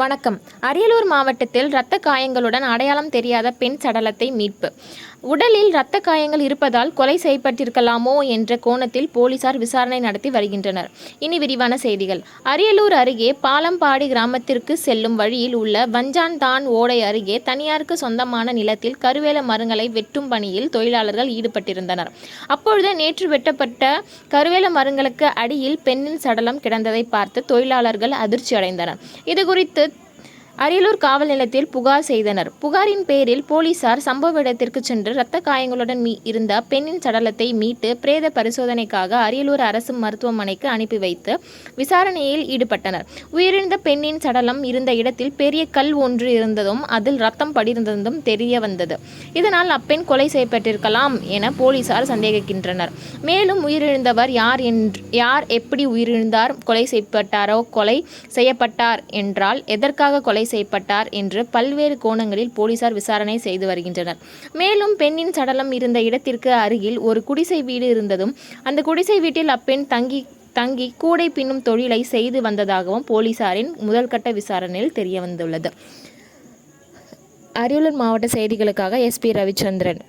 வணக்கம். அரியலூர் மாவட்டத்தில் இரத்த காயங்களுடன் அடையாளம் தெரியாத பெண் சடலத்தை மீட்பு. உடலில் இரத்த காயங்கள் இருப்பதால் கொலை செய்யப்பட்டிருக்கலாமோ என்ற கோணத்தில் போலீசார் விசாரணை நடத்தி வருகின்றனர். இனி விரிவான செய்திகள். அரியலூர் அருகே பாலம்பாடி கிராமத்திற்கு செல்லும் வழியில் உள்ள வஞ்சான் தான் ஓடை அருகே தனியாருக்கு சொந்தமான நிலத்தில் கருவேல மரங்களை வெட்டும் பணியில் தொழிலாளர்கள் ஈடுபட்டிருந்தனர். அப்பொழுது நேற்று வெட்டப்பட்ட கருவேல மரங்களுக்கு அடியில் பெண்ணின் சடலம் கிடந்ததை பார்த்து தொழிலாளர்கள் அதிர்ச்சி அடைந்தனர் இதுகுறித்து அரியலூர் காவல் நிலையத்தில் புகார் செய்தனர். புகாரின் பேரில் போலீசார் சம்பவ இடத்திற்கு சென்று இரத்த காயங்களுடன் மீ இருந்த பெண்ணின் சடலத்தை மீட்டு பிரேத பரிசோதனைக்காக அரியலூர் அரசு மருத்துவமனைக்கு அனுப்பி வைத்து விசாரணையில் ஈடுபட்டனர். உயிரிழந்த பெண்ணின் சடலம் இருந்த இடத்தில் பெரிய கல் ஒன்று இருந்ததும் அதில் ரத்தம் படிந்ததும் தெரிய வந்தது. இதனால் அப்பெண் கொலை செய்யப்பட்டிருக்கலாம் என போலீசார் சந்தேகிக்கின்றனர். மேலும் உயிரிழந்தவர் யார் என்று யார் எப்படி உயிரிழந்தார் கொலை செய்யப்பட்டாரோ கொலை செய்யப்பட்டார் என்றால் எதற்காக கொலை செய்யப்பட்டார் என்று பல்வேறு கோணங்களில் போலீசார் விசாரணை செய்து வருகின்றனர். மேலும் பெண்ணின் சடலம் இருந்த இடத்திற்கு அருகில் ஒரு குடிசை வீடு இருந்ததும் அந்த குடிசை வீட்டில் அப்பெண் தங்கி தங்கி கூடை பின்னும் தொழிலை செய்து வந்ததாகவும் போலீசாரின் முதல்கட்ட விசாரணையில் தெரிய வந்துள்ளது அரியலூர் மாவட்ட செய்திகளுக்காக எஸ்பி ரவிச்சந்திரன்.